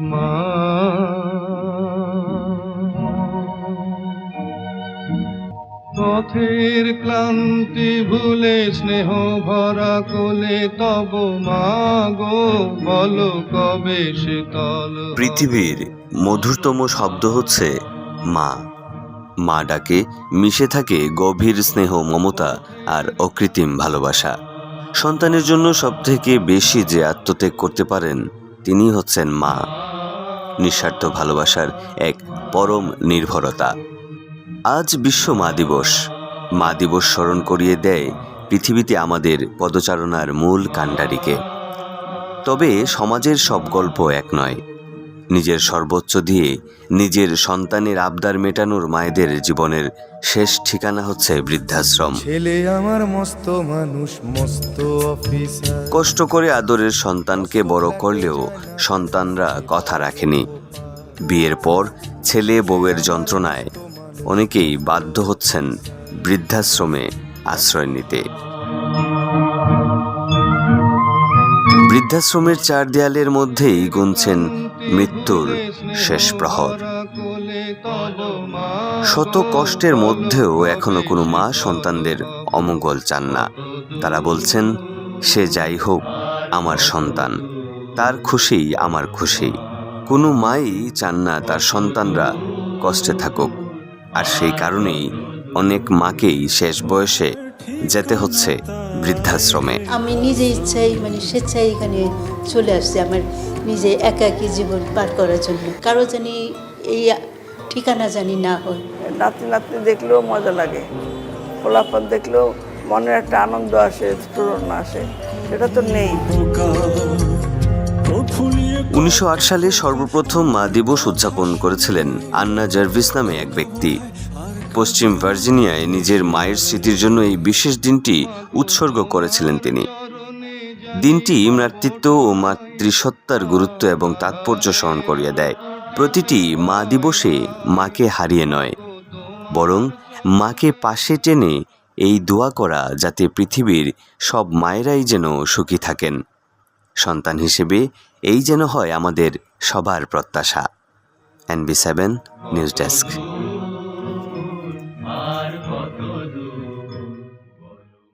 মা। পথের ক্লান্তি ভুলে স্নেহ ভরা কোলে তব মা গো, বলো কবে শীতল পৃথিবীর মধুরতম শব্দ হচ্ছে মা। মা ডাকে, মিশে থাকে গভীর স্নেহ, মমতা আর অকৃত্রিম ভালোবাসা। সন্তানের জন্য সবথেকে বেশি যে আত্মত্যাগ করতে পারেন তিনি হচ্ছেন মা। নিঃস্বার্থ ভালোবাসার এক পরম নির্ভরতা। আজ বিশ্ব মা দিবস। মা দিবস স্মরণ করিয়ে দেয় পৃথিবীতে আমাদের পদচারণার মূল কাণ্ডারিকে। তবে সমাজের সব গল্প এক নয়। নিজের সর্বোচ্চ দিয়ে নিজের সন্তানের আবদার মেটানোর মায়েদের জীবনের শেষ ঠিকানা হচ্ছে বৃদ্ধাশ্রম। ছেলে আমার মস্ত মানুষ মস্ত অফিসার। কষ্ট করে আদরের সন্তানকে বড় করলেও সন্তানরা কথা রাখেনি। বিয়ের পর ছেলে বউয়ের যন্ত্রণায় অনেকেই বাধ্য হচ্ছেন বৃদ্ধাশ্রমে আশ্রয় নিতে। বৃদ্ধাশ্রমের চার দেয়ালের মধ্যেই গুনছেন মৃত্যুর শেষ প্রহর। শত কষ্টের মধ্যেও এখনও কোনো মা সন্তানদের অমঙ্গল চান না। তারা বলছেন, সে যাই হোক, আমার সন্তান। তার খুশি আমার খুশি। কোনো মাই চান না তার সন্তানরা কষ্টে থাকুক। আর সেই কারণেই অনেক মাকেই শেষ বয়সে যেতে হচ্ছে। বৃদ্ধাশ্রমে। আমি নিজে ইচ্ছাই মানে স্বেচ্ছায় এখানে চলে আসছি আমার নিজে একা একাকী জীবন পার করার জন্য। কারও জানি এই ঠিকানা জানি না হয়। নাতি নাতনি দেখলেও মজা লাগে। ফলাফল দেখলেও মনের একটা আনন্দ আসে প্রেরণা আসে। সেটা তো নেই। উনিশশো আট সালে সর্বপ্রথম মা দিবস উদযাপন করেছিলেন আন্না জার্ভিস নামে এক ব্যক্তি। পশ্চিম ভার্জিনিয়ায় নিজের মায়ের স্মৃতির জন্য এই বিশেষ দিনটি উৎসর্গ করেছিলেন তিনি। দিনটি মাতৃত্ব ও মাতৃসত্তার গুরুত্ব এবং তাৎপর্য স্মরণ করিয়ে দেয়। প্রতিটি মা দিবসে মাকে হারিয়ে নয়, বরং মাকে পাশে টেনে এই দোয়া করা যাতে পৃথিবীর সব মায়েরাই যেন সুখী থাকেন। সন্তান হিসেবে এই যেন হয় আমাদের সবার প্রত্যাশা। N B seven, news desk.